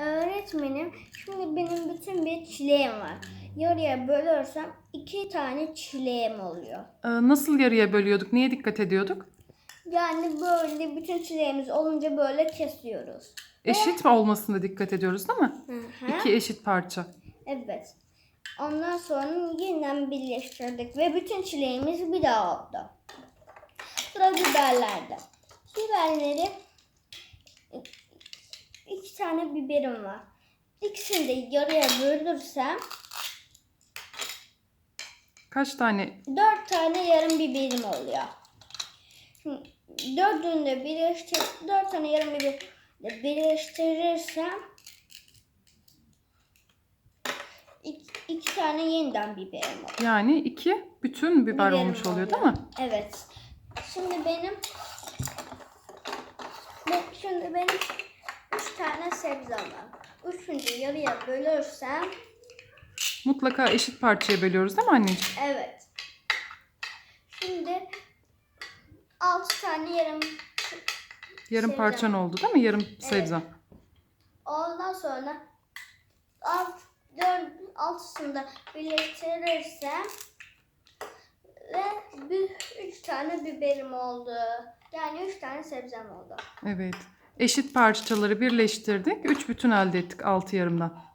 Öğretmenim, şimdi benim bütün bir çileğim var. Yarıya bölürsem iki tane çileğim oluyor. Ee, nasıl yarıya bölüyorduk? Neye dikkat ediyorduk? Yani böyle bütün çileğimiz olunca böyle kesiyoruz. Eşit mi olmasına dikkat ediyoruz değil mi? Hı hı. İki eşit parça. Evet. Ondan sonra yeniden birleştirdik ve bütün çileğimiz bir daha oldu. Sıra biberlerde. Biberleri tane biberim var. İkisini de yarıya bölürsem Kaç tane? dört tane yarım biberim oluyor. Şimdi dördünü de birleştir, dört tane yarım biber de birleştirirsem iki, iki tane yeniden biberim oluyor. Yani iki bütün biber Biberim olmuş oluyor değil mi? Evet. Şimdi benim ben, şimdi benim sebzem var. Üçüncü yarıya bölürsem Mutlaka eşit parçaya bölüyoruz değil mi anneciğim? evet. Şimdi altı tane yarım Yarım Sebzem. parçan oldu değil mi? Yarım sebze. ondan sonra alt, dört, altısını da birleştirirsem ve bir, üç tane biberim oldu. Yani üç tane sebzem oldu. Evet. Eşit parçaları birleştirdik. Üç bütün elde ettik altı yarımdan. Evet.